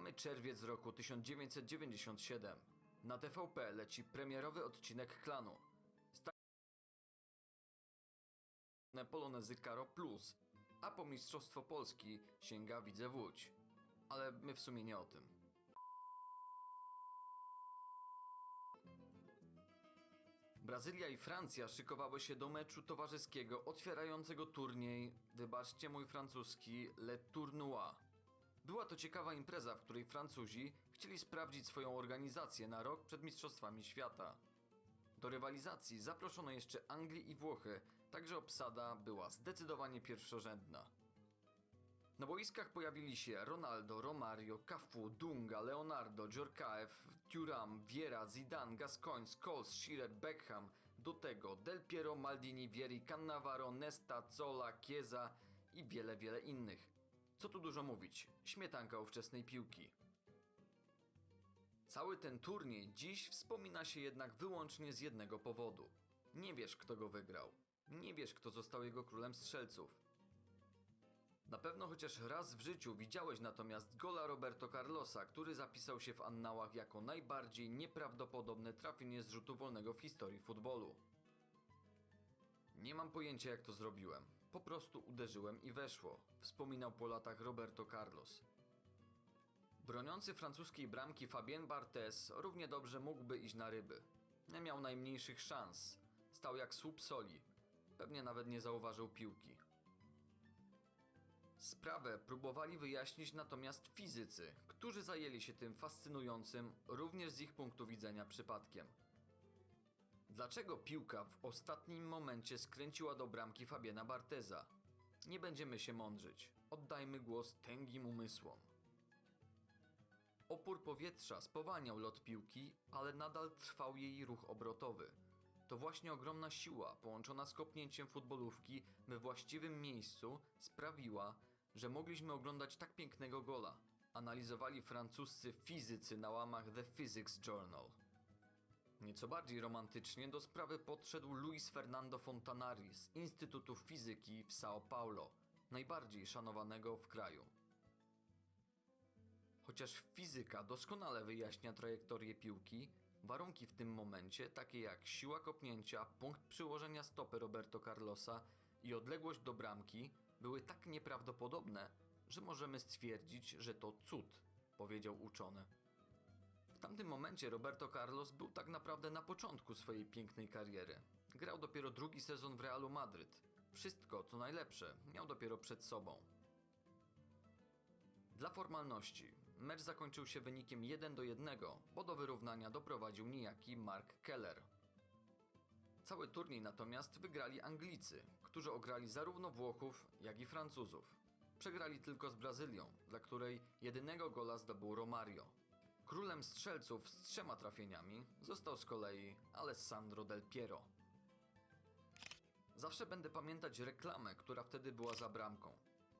Mamy czerwiec roku 1997. Na TVP leci premierowy odcinek klanu. Sta- Polonezy Karo Plus, a po Mistrzostwo Polski sięga Widzę Łódź. Ale my w sumie nie o tym. Brazylia i Francja szykowały się do meczu towarzyskiego otwierającego turniej, wybaczcie mój francuski, Le Tournoi. Była to ciekawa impreza, w której Francuzi chcieli sprawdzić swoją organizację na rok przed Mistrzostwami Świata. Do rywalizacji zaproszono jeszcze Anglię i Włochy, także obsada była zdecydowanie pierwszorzędna. Na boiskach pojawili się Ronaldo, Romario, Cafu, Dunga, Leonardo, Djorkaeff, Thuram, Viera, Zidane, Gascoigne, Scholes, Shearer, Beckham, do tego Del Piero, Maldini, Vieri, Cannavaro, Nesta, Zola, Chiesa i wiele, wiele innych. Co tu dużo mówić, śmietanka ówczesnej piłki. Cały ten turniej dziś wspomina się jednak wyłącznie z jednego powodu. Nie wiesz, kto go wygrał. Nie wiesz, kto został jego królem strzelców. Na pewno chociaż raz w życiu widziałeś natomiast gola Roberto Carlosa, który zapisał się w annałach jako najbardziej nieprawdopodobne trafienie z rzutu wolnego w historii futbolu. Nie mam pojęcia jak to zrobiłem. Po prostu uderzyłem i weszło, wspominał po latach Roberto Carlos. Broniący francuskiej bramki Fabien Barthez równie dobrze mógłby iść na ryby. Nie miał najmniejszych szans. Stał jak słup soli. Pewnie nawet nie zauważył piłki. Sprawę próbowali wyjaśnić natomiast fizycy, którzy zajęli się tym fascynującym, również z ich punktu widzenia, przypadkiem. Dlaczego piłka w ostatnim momencie skręciła do bramki Fabiana Barteza? Nie będziemy się mądrzyć. Oddajmy głos tęgim umysłom. Opór powietrza spowalniał lot piłki, ale nadal trwał jej ruch obrotowy. To właśnie ogromna siła, połączona z kopnięciem futbolówki we właściwym miejscu, sprawiła, że mogliśmy oglądać tak pięknego gola. Analizowali francuscy fizycy na łamach The Physics Journal. Nieco bardziej romantycznie do sprawy podszedł Luis Fernando Fontanari z Instytutu Fizyki w São Paulo, najbardziej szanowanego w kraju. Chociaż fizyka doskonale wyjaśnia trajektorię piłki, warunki w tym momencie, takie jak siła kopnięcia, punkt przyłożenia stopy Roberto Carlosa i odległość do bramki, były tak nieprawdopodobne, że możemy stwierdzić, że to cud, powiedział uczony. W tamtym momencie Roberto Carlos był tak naprawdę na początku swojej pięknej kariery. Grał dopiero drugi sezon w Realu Madryt. Wszystko, co najlepsze, miał dopiero przed sobą. Dla formalności, mecz zakończył się wynikiem 1 do 1, bo do wyrównania doprowadził niejaki Mark Keller. Cały turniej natomiast wygrali Anglicy, którzy ograli zarówno Włochów, jak i Francuzów. Przegrali tylko z Brazylią, dla której jedynego gola zdobył Romario. Królem strzelców z trzema trafieniami został z kolei Alessandro Del Piero. Zawsze będę pamiętać reklamę, która wtedy była za bramką.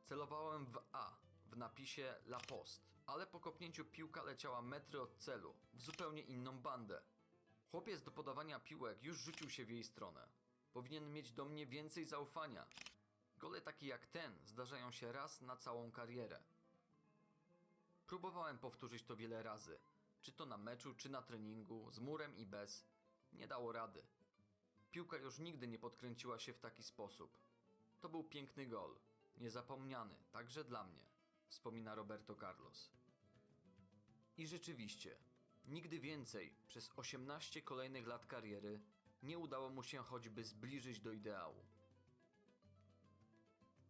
Celowałem w A, w napisie La Post, ale po kopnięciu piłka leciała metry od celu, w zupełnie inną bandę. Chłopiec do podawania piłek już rzucił się w jej stronę. Powinien mieć do mnie więcej zaufania. Gole takie jak ten zdarzają się raz na całą karierę. Próbowałem powtórzyć to wiele razy, czy to na meczu, czy na treningu, z murem i bez. Nie dało rady. Piłka już nigdy nie podkręciła się w taki sposób. To był piękny gol, niezapomniany, także dla mnie, wspomina Roberto Carlos. I rzeczywiście, nigdy więcej, przez 18 kolejnych lat kariery, nie udało mu się choćby zbliżyć do ideału.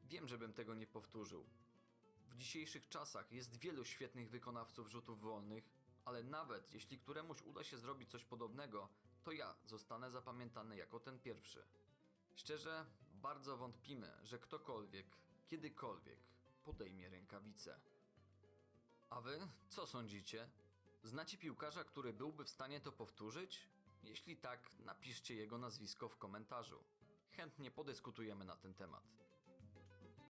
Wiem, żebym tego nie powtórzył. W dzisiejszych czasach jest wielu świetnych wykonawców rzutów wolnych, ale nawet jeśli któremuś uda się zrobić coś podobnego, to ja zostanę zapamiętany jako ten pierwszy. Szczerze, bardzo wątpimy, że ktokolwiek, kiedykolwiek podejmie rękawice. A wy co sądzicie? Znacie piłkarza, który byłby w stanie to powtórzyć? Jeśli tak, napiszcie jego nazwisko w komentarzu. Chętnie podyskutujemy na ten temat.